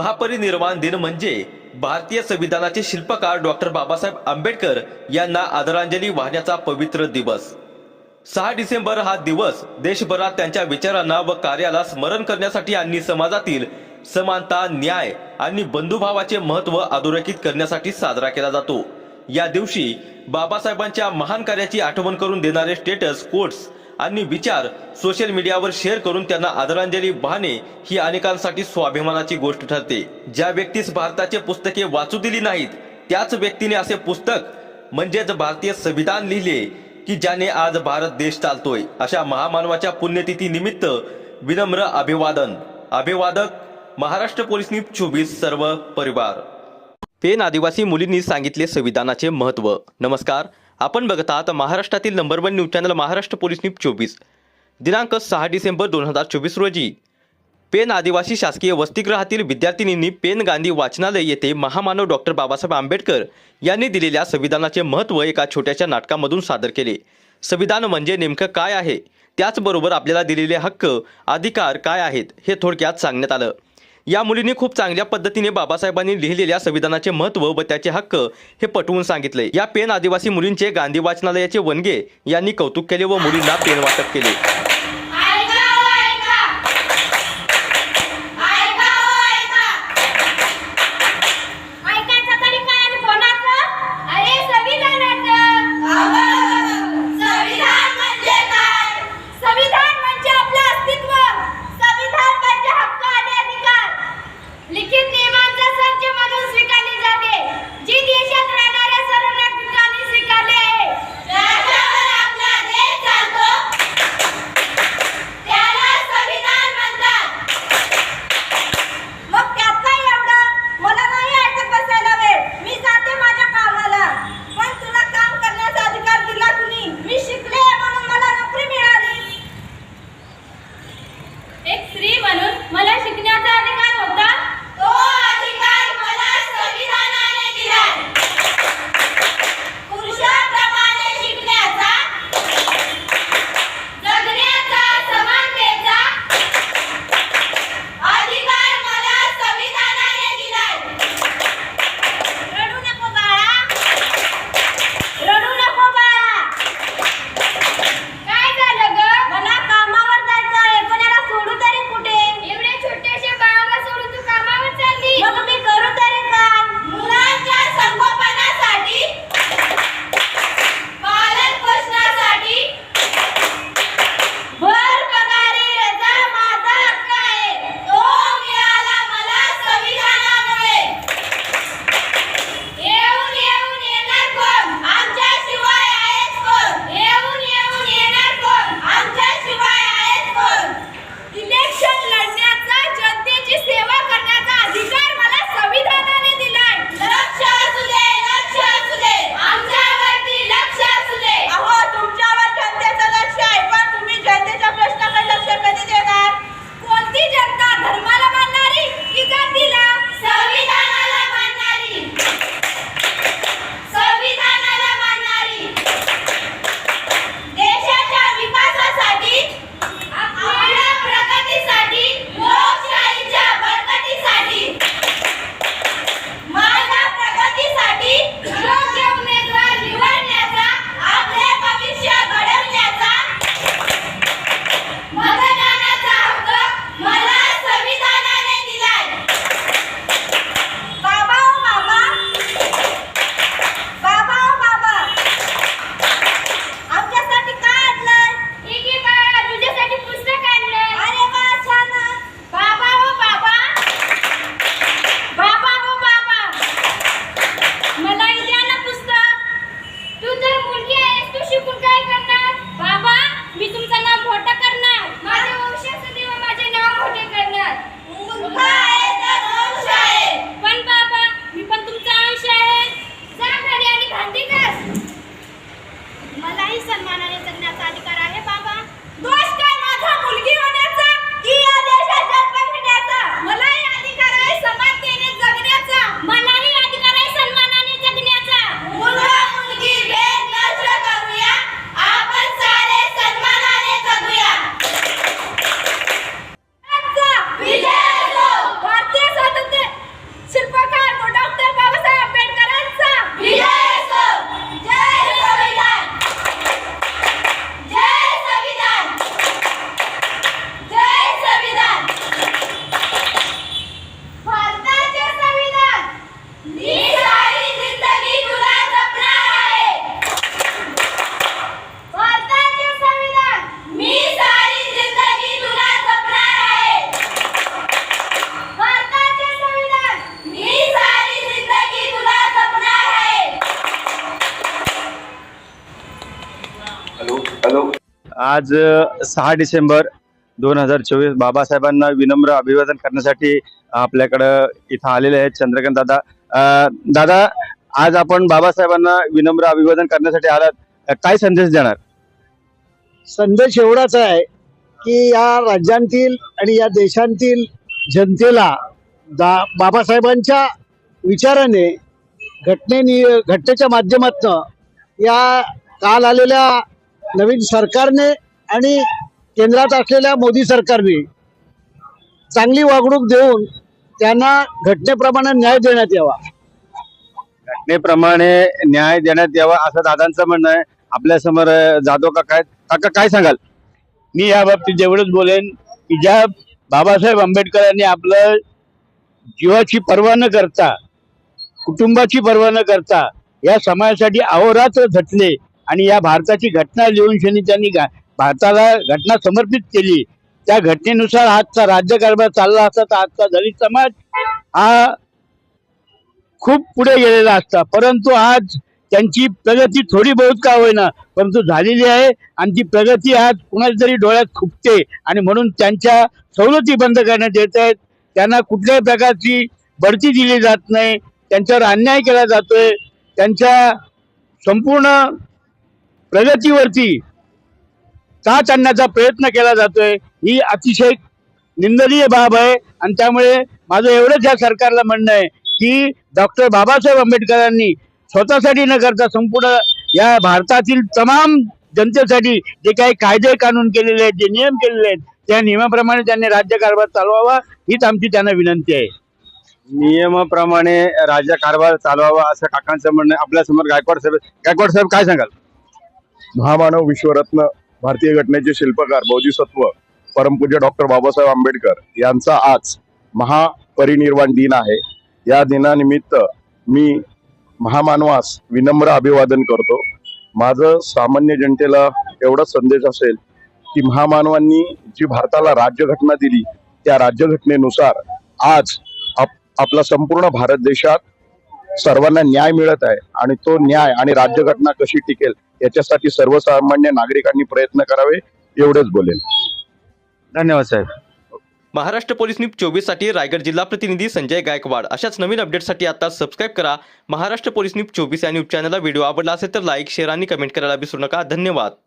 महापरिनिर्वाण दिन म्हणजे भारतीय संविधानाचे शिल्पकार डॉक्टर बाबासाहेब आंबेडकर यांना आदरांजली वाहण्याचा पवित्र दिवस. सहा डिसेंबर हा दिवस देशभरात त्यांच्या विचारांना व कार्याला स्मरण करण्यासाठी आणि समाजातील समानता न्याय आणि बंधुभावाचे महत्त्व अधोरेखित करण्यासाठी साजरा केला जातो. या दिवशी बाबासाहेबांच्या महान कार्याची आठवण करून देणारे स्टेटस कोट्स आणि विचार सोशल मीडियावर शेअर करून त्यांना आदरांजली वाहणे ही अनेकांसाठी स्वाभिमानाची गोष्ट ठरते. ज्या व्यक्तीस भारताचे पुस्तके वाचू दिली नाहीत त्याच व्यक्तीने असे पुस्तक म्हणजेच भारतीय संविधान लिहिले की ज्याने आज भारत देश चालतोय. अशा महामानवाच्या पुण्यतिथी निमित्त विनम्र अभिवादन. अभिवादक महाराष्ट्र पोलीस न्यूज चोवीस सर्व परिवार. पेन आदिवासी मुलींनी सांगितले संविधानाचे महत्त्व. नमस्कार. आपण बघत आहात महाराष्ट्रातील number one news channel Maharashtra police news चोवीस. दिनांक सहा डिसेंबर दोन हजार चोवीस रोजी पेन आदिवासी शासकीय वसतिगृहातील विद्यार्थिनींनी पेन गांधी वाचनालय येथे महामानव डॉक्टर बाबासाहेब आंबेडकर यांनी दिलेल्या संविधानाचे महत्त्व एका छोट्याशा नाटकामधून सादर केले. संविधान म्हणजे नेमकं काय आहे? त्याचबरोबर आपल्याला दिलेले हक्क अधिकार काय आहेत? हे थोडक्यात सांगण्यात आलं. या मुलींनी खूप चांगल्या पद्धतीने बाबासाहेबांनी लिहिलेल्या संविधानाचे महत्त्व व त्याचे हक्क हे पटवून सांगितले. या पेन आदिवासी मुलींचे गांधी वाचनालयाचे वनगे यांनी कौतुक केले व मुलींना पेन वाटप केले. एक स्त्री म्हणून मला शिकण्या तू शिकून काय करणार? बाबा मी तुमचं नाव मोठं करणार. माझ्या वंशाचं माझे नाव मोठे करणार. पण बाबा मी पण तुमचा अंश आहे. आणि भांडी मलाही सन्मानाने जगण्याचा अधिकार आहे. आज सहा डिसेंबर दोन हजार चोवीस बाबासाहेबांना विनम्र अभिवादन करण्यासाठी आपल्याकडं इथं आलेले आहेत चंद्रकांत दादा. दादा आज आपण बाबासाहेबांना विनम्र अभिवादन करण्यासाठी आलात. काय संदेश देणार? संदेश एवढाच आहे की या राज्यांतील आणि या देशांतील जनतेला दा बाबासाहेबांच्या विचाराने घटनेनी घटनेच्या माध्यमातून या काल आलेल्या नवीन सरकारने आणि केंद्रात असलेल्या मोदी सरकारने चांगली वागणूक देऊन त्यांना घटनेप्रमाणे न्याय देण्यात यावा. घटनेप्रमाणे न्याय देण्यात यावा असं दादांचं म्हणणं आहे. आपल्यासमोर जाधव काका आहेत. काका काय सांगाल? मी या बाबतीत जेवढंच बोलेन की ज्या बाबासाहेब आंबेडकरांनी आपलं जीवाची पर्वा न करता कुटुंबाची पर्वा न करता या समाजासाठी अहोरात्र झटले आणि या भारताची घटना लिहून शनी त्यांनी गा- भारताला घटना समर्पित केली. त्या घटनेनुसार आजचा राज्यकारभार चालला असता तर आजचा दलित समाज हा खूप पुढे गेलेला असता. परंतु आज त्यांची प्रगती थोडी बहुत का होईना परंतु झालेली आहे आणि ती प्रगती आज कुणाच्या तरी डोळ्यात खुपते आणि म्हणून त्यांच्या सवलती बंद करण्यात येत आहेत. त्यांना कुठल्याही प्रकारची बढती दिली जात नाही. त्यांच्यावर अन्याय केला जातोय. त्यांच्या संपूर्ण प्रगतीवरती टाच आणण्याचा प्रयत्न केला जातोय ही अतिशय निंदनीय बाब आहे. आणि त्यामुळे माझं एवढंच या सरकारला म्हणणं आहे की डॉक्टर बाबासाहेब आंबेडकरांनी स्वतःसाठी न करता संपूर्ण या भारतातील तमाम जनतेसाठी जे काही कायदे कानून केलेले आहेत जे नियम केलेले आहेत त्या नियमाप्रमाणे त्यांनी राज्यकारभार चालवावा हीच आमची त्यांना विनंती आहे. नियमाप्रमाणे राज्य कारभार चालवावा असं काकांचं म्हणणं आपल्यासमोर गायकवाड साहेब गायकवाड साहेब काय सांगाल? महामानव विश्वरत्न भारतीय घटनेचे शिल्पकार बौद्धिसत्व परमपूज्य डॉक्टर बाबासाहेब आंबेडकर यांचा आज महापरिनिर्वाण दिन आहे. या दिनानिमित्त मी महामानवास विनम्र अभिवादन करतो. माझं सामान्य जनतेला एवढा संदेश असेल की महामानवांनी जी भारताला राज्यघटना दिली त्या राज्यघटनेनुसार आज आप, आपला संपूर्ण भारत देशात सर्वांना न्याय मिळत आहे आणि तो न्याय आणि राज्यघटना कशी टिकेल याच्यासाठी सर्वसामान्य नागरिकांनी प्रयत्न करावे एवढेच बोलेन. धन्यवाद साहेब. महाराष्ट्र पोलीस न्यूज चोवीससाठी रायगड जिल्हा प्रतिनिधी संजय गायकवाड. अशाच नवीन अपडेटसाठी आता सबस्क्राईब करा. महाराष्ट्र पोलीस न्यूज चोवीस या न्यूज चॅनलला व्हिडिओ आवडला असेल तर लाईक शेअर आणि कमेंट करायला विसरू नका. धन्यवाद.